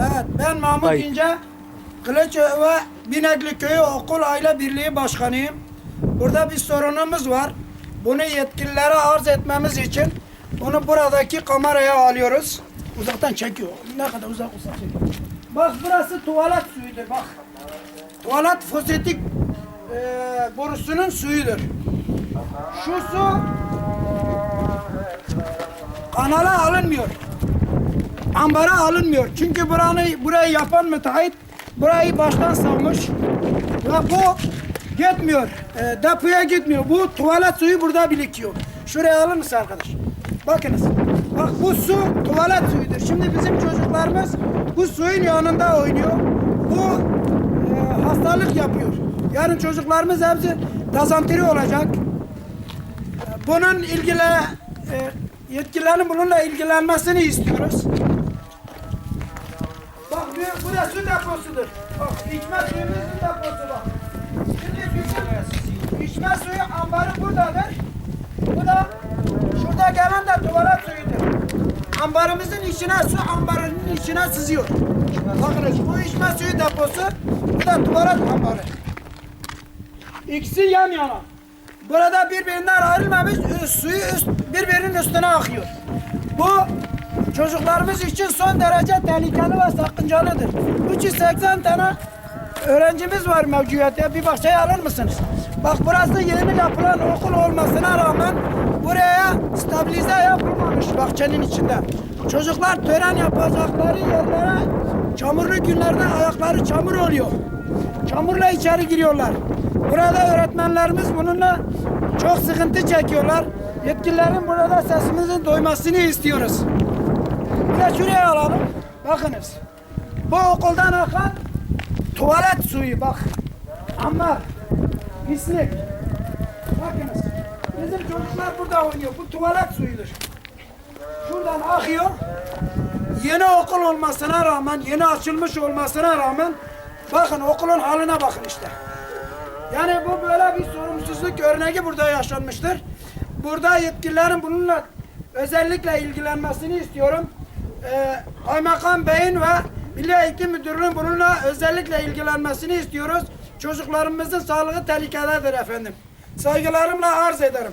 Evet, ben Mahmut Ay. İnce, Kılıçova Binekli Köyü Okul Aile Birliği Başkanıyım. Burada bir sorunumuz var. Bunu yetkililere arz etmemiz için bunu buradaki kameraya alıyoruz. Uzaktan çekiyor. Ne kadar uzak uzak çekiyor. Bak burası tuvalet suyudur bak. Tuvalet foseptik e, borusunun suyudur. Şu su kanala alınmıyor ambara alınmıyor. Çünkü buranı burayı yapan müteahhit burayı baştan savmuş. Ve bu gitmiyor. E, depoya gitmiyor. Bu tuvalet suyu burada birikiyor. Şuraya alır mısın arkadaş? Bakınız. Bak bu su tuvalet suyudur. Şimdi bizim çocuklarımız bu suyun yanında oynuyor. Bu e, hastalık yapıyor. Yarın çocuklarımız hepsi dazantiri olacak. Bunun ilgili e, yetkililerin bununla ilgilenmesini istiyoruz. Bu, bu da su deposudur. Bak içme suyumuzun deposu bak. Şimdi bizim içme suyu ambarı buradadır. Bu da şurada gelen de tuvalet suyudur. Ambarımızın içine su ambarının içine sızıyor. Bakınız bu içme suyu deposu, bu da tuvalet ambarı. İkisi yan yana. Burada birbirinden ayrılmamış suyu üst, birbirinin üstüne akıyor. Bu çocuklarımız için son derece tehlikeli ve sakıncalıdır. 380 tane öğrencimiz var mevcudiyette. Bir bahçeye alır mısınız? Bak burası yeni yapılan okul olmasına rağmen buraya stabilize yapılmamış bahçenin içinde. Çocuklar tören yapacakları yerlere çamurlu günlerde ayakları çamur oluyor. Çamurla içeri giriyorlar. Burada öğretmenlerimiz bununla çok sıkıntı çekiyorlar. Yetkililerin burada sesimizin duymasını istiyoruz. Bir de şuraya alalım. Bakınız. Bu okuldan akan tuvalet suyu bak. Ama pislik. Bakınız. Bizim çocuklar burada oynuyor. Bu tuvalet suyudur. Şuradan akıyor. Yeni okul olmasına rağmen, yeni açılmış olmasına rağmen bakın okulun haline bakın işte. Yani bu böyle bir sorumsuzluk örneği burada yaşanmıştır. Burada yetkililerin bununla özellikle ilgilenmesini istiyorum. Kaymakam Bey'in ve Milli Eğitim Müdürlüğü'nün bununla özellikle ilgilenmesini istiyoruz. Çocuklarımızın sağlığı tehlikededir efendim. Saygılarımla arz ederim.